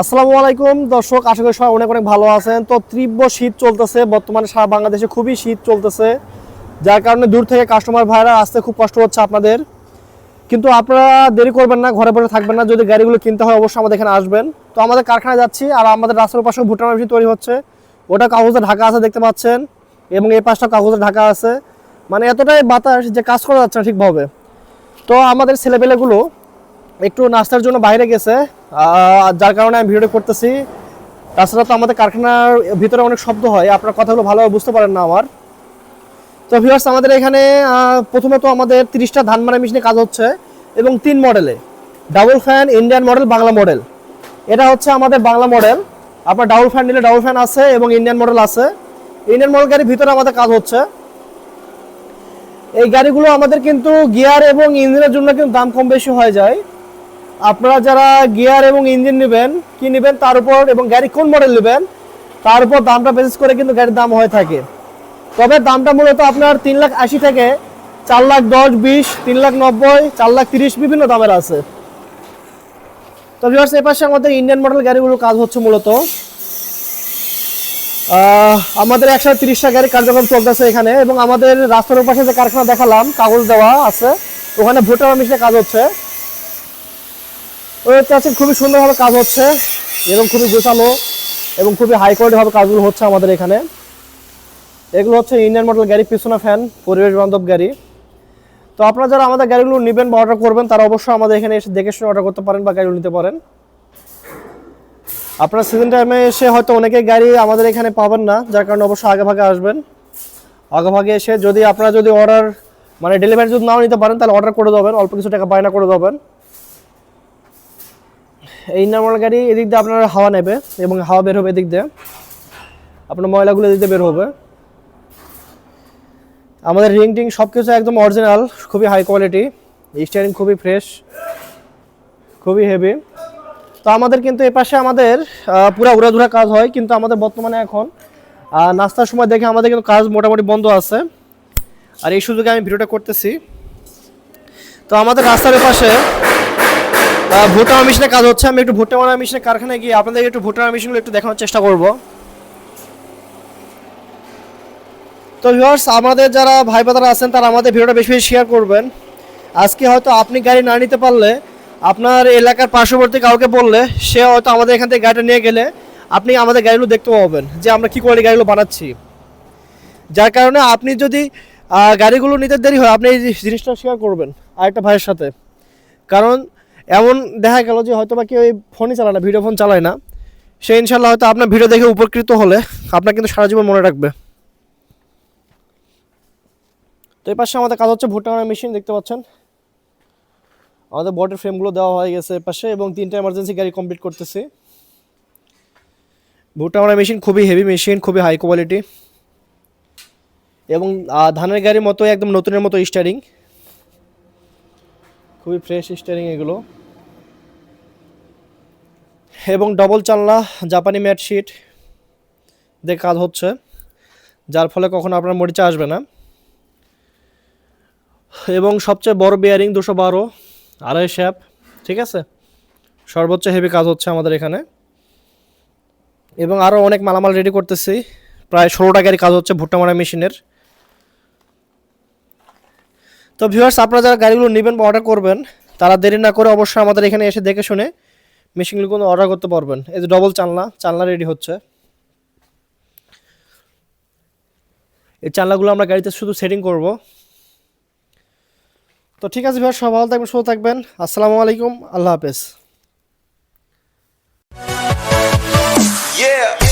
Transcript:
আসসালামু আলাইকুম। দর্শক, আশা করি সবাই অনেক অনেক ভালো আছেন। তো তীব্র শীত চলতেছে। বর্তমানে সারা বাংলাদেশে খুবই শীত চলতেছে। যার কারণে দূর থেকে কাস্টমার ভাইরা আসতে খুব কষ্ট হচ্ছে আপনাদের। কিন্তু আপনারা দেরি করবেন না, ঘরে বসে থাকবেন না। যদি গাড়িগুলো কিনতে হয়, অবশ্যই আমাদের এখানে আসবেন। তো আমাদের কারখানায় যাচ্ছি আর আমাদের রাস্তার পাশে ভুটান মেশিন তৈরি হচ্ছে। ওটা কাগজে ঢাকা আছে দেখতে পাচ্ছেন। এবং এই পাশটা কাগজে ঢাকা আছে। মানে এতটাই বাতাস যে কাজ করা যাচ্ছে না ঠিকভাবে। তো আমাদের ছেলেপেলেগুলো একটু নাস্তার জন্য বাইরে গেছে যার কারণে আমি ভিডিও করতেছি। তাছাড়া তো আমাদের কারখানার ভিতরে অনেক শব্দ হয়, আপনার কথাগুলো ভালোভাবে বুঝতে পারেন না আমার। তো ভিউয়ার্স আমাদের এখানে প্রথমে তো আমাদের তিরিশটা ধান মারা মেশিনে কাজ হচ্ছে, এবং তিন মডেলে double fan Indian model Bangla model এটা হচ্ছে আমাদের বাংলা মডেল আপনার ডাবল ফ্যান নিলে ডাবল ফ্যান আছে, এবং ইন্ডিয়ান মডেল আছে। ইন্ডিয়ান মডেল গাড়ির ভিতরে আমাদের কাজ হচ্ছে। এই গাড়িগুলো আমাদের কিন্তু গিয়ার এবং ইঞ্জিনের জন্য কিন্তু দাম কম বেশি হয়ে যায়। আপনারা যারা গিয়ার এবং ইঞ্জিন নেবেন, কি নেবেন, তার উপর এবং গাড়ি কোন মডেল নেবেন, তার উপর দামটা বেসিস করে কিন্তু গাড়ির দাম হয়ে থাকে। তবে দামটা মূলত আপনার তিন লাখ আশি থেকে চার লাখ দশ, বিশ, তিন লাখ নব্বই, চার লাখ তিরিশ বিভিন্ন দামের আছে। তো ভিউয়ার্স এই পাশে আমাদের ইন্ডিয়ান মডেল গাড়িগুলো কাজ হচ্ছে মূলত আমাদের একশো তিরিশটা গাড়ি কার্যক্রম চলতেছে এখানে এবং আমাদের রাস্তার পাশে যে কারখানা দেখালাম, কাগজ দেওয়া আছে, ওখানে ভোটার মিশনে কাজ হচ্ছে। দেখতে পাচ্ছেন খুবই সুন্দরভাবে কাজ হচ্ছে, এবং খুবই গোছালো এবং খুবই হাই কোয়ালিটি ভাবে কাজগুলো হচ্ছে আমাদের এখানে। এগুলো হচ্ছে ইন্ডিয়ান মডেল গাড়ি, পিছনে ফ্যান পরিবেশ বান্ধব গাড়ি। তো আপনারা যারা আমাদের গাড়িগুলো নেবেন বা অর্ডার করবেন, তারা অবশ্যই আমাদের এখানে এসে দেখে শুনে অর্ডার করতে পারেন বা গাড়িগুলো নিতে পারেন। আপনারা সিজন টাইমে এসে হয়তো অনেকে গাড়ি আমাদের এখানে পাবেন না, যার কারণে অবশ্যই আগে ভাগে আসবেন। আগে ভাগে এসে যদি আপনারা যদি অর্ডার মানে ডেলিভারি যদি নাও নিতে পারেন, তাহলে অর্ডার করে দেবেন, অল্প কিছু টাকা বায়না করে দেবেন। এই নর্মাল গাড়ি এদিক দিয়ে আপনার হাওয়া নেবে এবং হাওয়া বের হবে এদিক দিয়ে। আপনার ময়লাগুলো এদিক দিয়ে বের হবে। আমাদের রিং টিং সব কিছু একদম অরিজিনাল খুবই হাই কোয়ালিটি স্টিয়ারিং খুবই ফ্রেশ খুবই হেভি তো আমাদের কিন্তু এ পাশে আমাদের পুরা উড়াধুরা কাজ হয়, কিন্তু আমাদের বর্তমানে এখন নাস্তার সময় দেখে আমাদের কিন্তু কাজ মোটামুটি বন্ধ আছে। আর এই সুযোগে আমি ভিডিওটা করতেছি। তো আমাদের রাস্তার পাশে ভুট্টা মেশিনে কাজ হচ্ছে, আমি একটু ভুট্টা মারা মেশিনের কারখানায় গিয়ে আপনাদের একটু ভুট্টা মেশিনগুলো একটু দেখানোর চেষ্টা করব। তো ভিউয়ার্স আমাদের যারা ভাই বাদারা আছেন, তারা আমাদের ভিডিওটা বেশি বেশি শেয়ার করবেন। আজকে হয়তো আপনি গাড়ি না নিতে পারলে, আপনার এলাকার পার্শ্ববর্তী কাউকে বললে, সে হয়তো আমাদের এখান থেকে গাড়িটা নিয়ে গেলে আপনি আমাদের গাড়িগুলো দেখতে পাবেন, যে আমরা কি কোয়ালিটি গাড়িগুলো বানাচ্ছি। যার কারণে আপনি যদি গাড়িগুলো নিতে দেরি হয়, আপনি এই জিনিসটা শেয়ার করবেন আরেকটা ভাইয়ের সাথে। কারণ এমন দেখা গেল যে হয়তো বা কেউ এই ফোনই চালায় না ভিডিও ফোন চালায় না। সে ইনশাল্লাহ হয়তো আপনার ভিডিও দেখে উপকৃত হলে আপনার কিন্তু সারা জীবন মনে রাখবে। তো এই পাশে আমাদের কাজ হচ্ছে ভুট্টা মারা মেশিন দেখতে পাচ্ছেন। আমাদের বডির ফ্রেমগুলো দেওয়া হয়ে গেছে এর পাশে এবং তিনটা এমার্জেন্সি গাড়ি কমপ্লিট করতেছি। ভুট্টা মারা মেশিন খুবই হেভি মেশিন খুবই হাই কোয়ালিটি এবং ধানের গাড়ির মতো একদম নতুনের মতো স্টারিং খুবই ফ্রেশ স্টারিং এগুলো। এবং ডবল চালনা জাপানি ম্যাট শিট দিয়ে কাজ হচ্ছে, যার ফলে কখনো আপনার মরিচা আসবে না। এবং সবচেয়ে বড় বিয়ারিং দুশো বারো, আড়াই শ্যাপ ঠিক আছে? সর্বোচ্চ হেভি কাজ হচ্ছে আমাদের এখানে। এবং আরও অনেক মালামাল রেডি করতেছি, প্রায় ষোলোটা গাড়ি কাজ হচ্ছে ভুট্টা মারা মেশিনের। তো ভিউয়ার্স আপনারা যারা গাড়িগুলো নেবেন বা অর্ডার করবেন, তারা দেরি না করে অবশ্যই আমাদের এখানে এসে দেখে শুনে মেশিনগুলো অর্ডার করতে পারবেন। এই যে ডবল চালনা চালনা রেডি হচ্ছে। এই চালনাগুলো আমরা গাড়িতে শুধু সেটিং করব। তো ঠিক আছে ভিউয়ার্স সবাই ভালো থাকবেন, সুস্থ থাকবেন। আসসালামু আলাইকুম, আল্লাহ হাফেজ। Yeah.